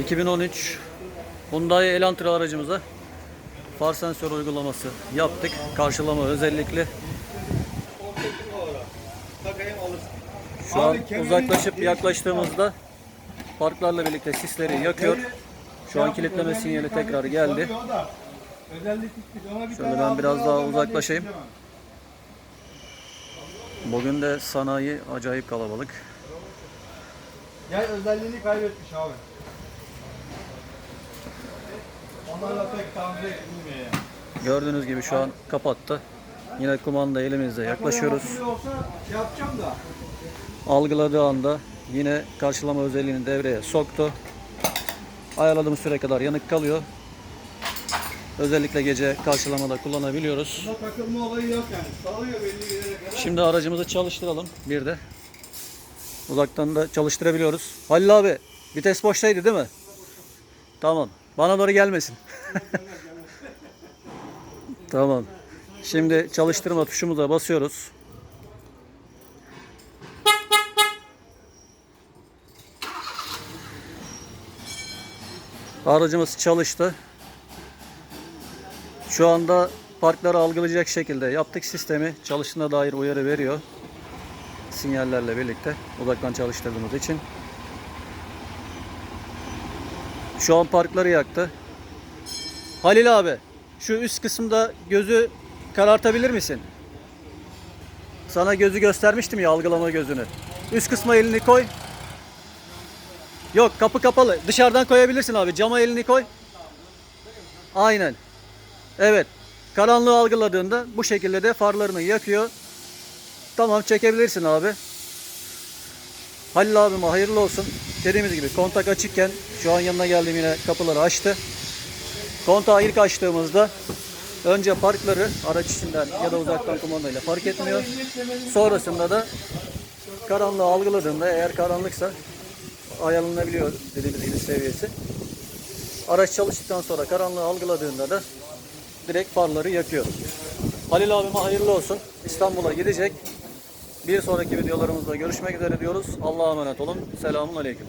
2013 Hyundai Elantra aracımıza far sensör uygulaması yaptık. Karşılama özellikle. Şu an uzaklaşıp yaklaştığımızda parklarla birlikte sisleri yakıyor. Şu an kilitleme sinyali tekrar geldi. Şöyle ben biraz daha uzaklaşayım. Bugün de sanayi acayip kalabalık. Yay özelliğini kaybetmiş abi. Gördüğünüz gibi şu an kapattı. Yine kumanda elimizde yaklaşıyoruz. Şey. Algıladığı anda yine karşılama özelliğini devreye soktu. Ayarladığımız süre kadar yanık kalıyor. Özellikle gece karşılamada kullanabiliyoruz. Bunda takılma olayı yok yani. Salıyor belli bir yere kadar. Şimdi aracımızı çalıştıralım bir de. Uzaktan da çalıştırabiliyoruz. Halil abi vites boştaydı değil mi? Tamam. Bana doğru gelmesin. tamam. Şimdi çalıştırma tuşumuza basıyoruz. Aracımız çalıştı. Şu anda parkları algılayacak şekilde yaptık sistemi. Çalıştığına dair uyarı veriyor. Sinyallerle birlikte uzaktan çalıştırdığımız için. Şu an parkları yaktı. Halil abi şu üst kısımda gözü karartabilir misin? Sana gözü göstermiştim ya algılama gözünü. Üst kısma elini koy. Yok kapı kapalı. Dışarıdan koyabilirsin abi. Cama elini koy. Aynen. Evet. Karanlığı algıladığında bu şekilde de farlarını yakıyor. Tamam çekebilirsin abi. Halil abime hayırlı olsun. Dediğimiz gibi kontak açıkken şu an yanına geldiğim yine kapıları açtı. Kontağı ilk açtığımızda önce parkları araç içinden ya da uzaktan kumandayla fark etmiyor. Sonrasında da karanlığı algıladığında eğer karanlıksa ayarlanabiliyor dediğimiz gibi seviyesi. Araç çalıştıktan sonra karanlığı algıladığında da direkt farları yakıyor. Halil abime hayırlı olsun. İstanbul'a gidecek. Bir sonraki videolarımızda görüşmek üzere diyoruz. Allah'a emanet olun. Selamun Aleyküm.